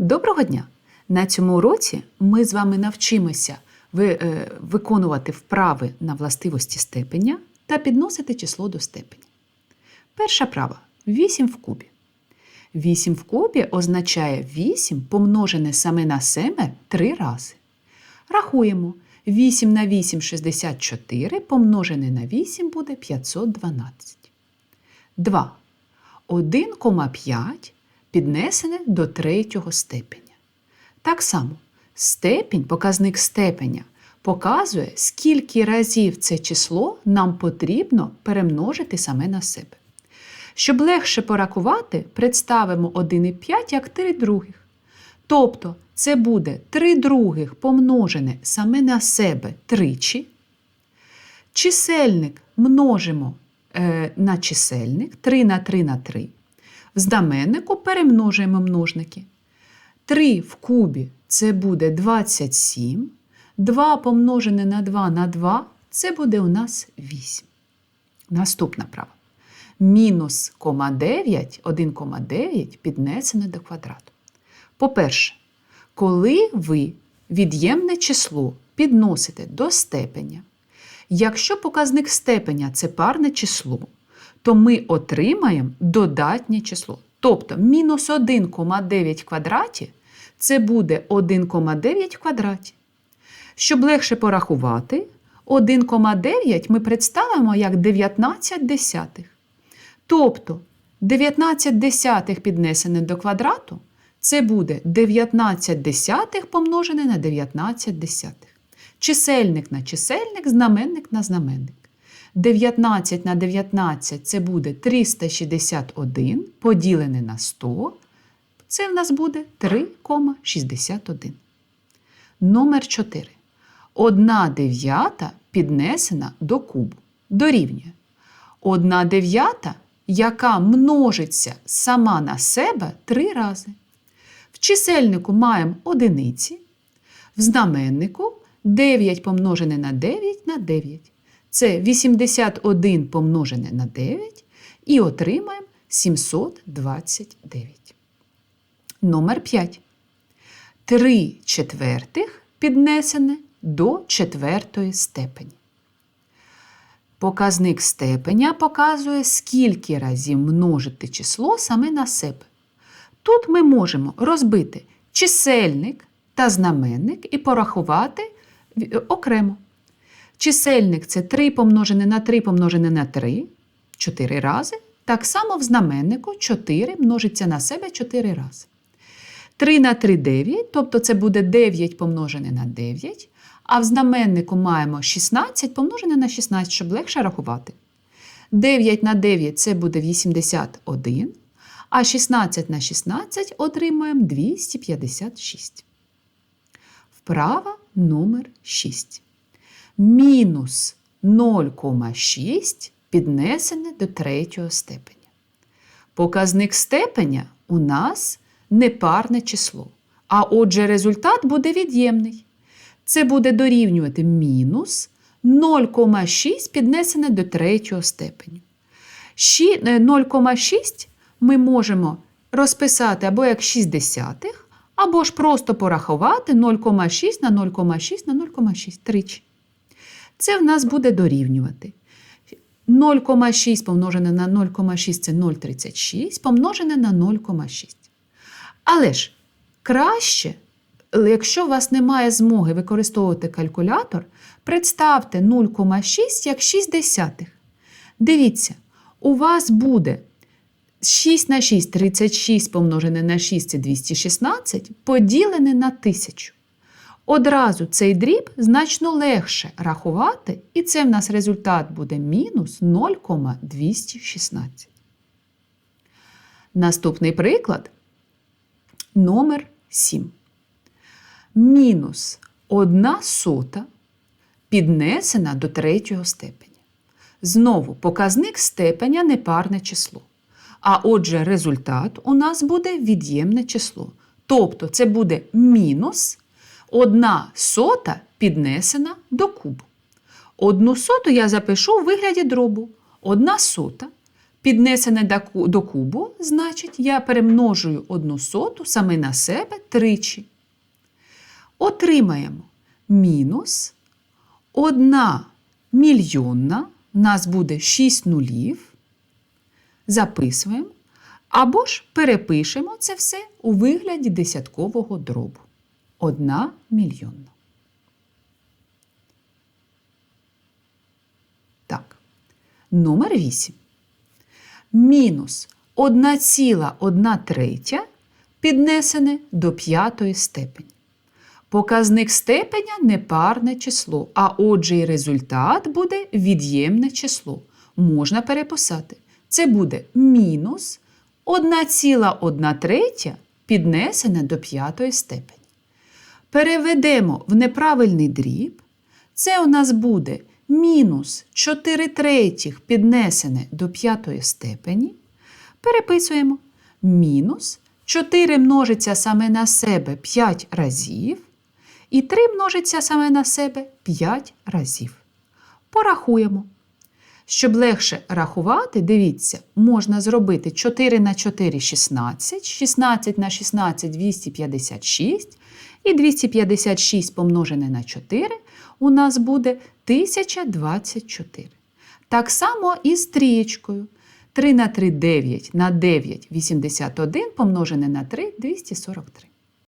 Доброго дня! На цьому уроці ми з вами навчимося е, виконувати вправи на властивості степеня та підносити число до степеня. Перша права 8 в кубі. 8 в кубі означає 8 помножене саме на себе 3 рази. Рахуємо. 8 на 8 – 64, помножене на 8 буде 512. 2. 1,5 піднесене до третього степеня. Так само, степінь, показник степеня, показує, скільки разів це число нам потрібно перемножити саме на себе. Щоб легше порахувати, представимо 1,5 як 3 других. Тобто це буде 3 других помножене саме на себе тричі. Чисельник множимо е, на чисельник 3 на 3 на 3. В знаменнику перемножуємо множники. 3 в кубі це буде 27. 2 помножене на 2 на 2 це буде у нас 8. Наступна права. Мінус 9, 1,9 піднесене до квадрату. По-перше, коли ви від'ємне число підносите до степеня, якщо показник степеня це парне число, то ми отримаємо додатнє число. Тобто мінус 1,9 в квадраті це буде 1,9 в квадраті. Щоб легше порахувати, 1,9 ми представимо як 19 десятих. Тобто 19 десятих піднесене до квадрату це буде 19 десятих помножене на 19 десятих. Чисельник на чисельник, знаменник на знаменник. 19 на 19 це буде 361 поділене на 100. Це в нас буде 3,61. Номер 4. 1 дев'ята піднесена до кубу. Дорівнює. 1 дев'ята, яка множиться сама на себе три рази. В чисельнику маємо одиниці, в знаменнику 9 помножене на 9 на 9. Це 81 помножене на 9 і отримаємо 729. Номер 5. 3 четвертих піднесене до четвертої степені. Показник степеня показує, скільки разів множити число саме на себе. Тут ми можемо розбити чисельник та знаменник і порахувати окремо. Чисельник це 3 помножене на 3 помножене на 3 4 рази. Так само в знаменнику 4 множиться на себе 4 рази. 3 на 3 9, тобто це буде 9 помножене на 9. А в знаменнику маємо 16 помножене на 16, щоб легше рахувати. 9 на 9 це буде 81, а 16 на 16 отримаємо 256. Вправа номер 6. Мінус 0,6 піднесене до третього степеня. Показник степеня у нас непарне число, а отже результат буде від'ємний. Це буде дорівнювати мінус 0,6 піднесене до третього степеню. Е, 0,6 ми можемо розписати або як 6 десятих, або ж просто порахувати 0,6 на 0,6 на 0,6 тричі. Це в нас буде дорівнювати. 0,6 помножене на 0,6 це 0,36, помножене на 0,6. Але ж краще, якщо у вас немає змоги використовувати калькулятор, представте 0,6 як 6 десятих. Дивіться, у вас буде 6 на 6 36 помножене на 6 це 216 поділене на 1000. Одразу цей дріб значно легше рахувати, і це в нас результат буде мінус 0,216. Наступний приклад номер 7. Мінус 1 сота піднесена до третього степеня. Знову показник степеня непарне число. А отже, результат у нас буде від'ємне число. Тобто це буде мінус 1 сота піднесена до кубу. Одну соту я запишу у вигляді дробу. Одна сота піднесене до кубу, значить, я перемножую одну соту саме на себе тричі. Отримаємо мінус 1 мільйонна, в нас буде 6 нулів. Записуємо. Або ж перепишемо це все у вигляді десяткового дробу. 1 мільйонна. Так. Номер 8. Мінус 1,1 третя піднесене до п'ятої степені. Показник степеня непарне число, а отже і результат буде від'ємне число. Можна переписати. Це буде мінус 1,1 третя піднесене до п'ятої степені. Переведемо в неправильний дріб. Це у нас буде мінус 4 третіх піднесене до п'ятої степені. Переписуємо мінус 4 множиться саме на себе 5 разів. І 3 множиться саме на себе 5 разів. Порахуємо. Щоб легше рахувати, дивіться, можна зробити 4 на 4 – 16, 16 на 16 – 256, і 256 помножене на 4 у нас буде 1024. Так само і з трієчкою. 3 на 3 – 9, на 9 – 81, помножене на 3 – 243.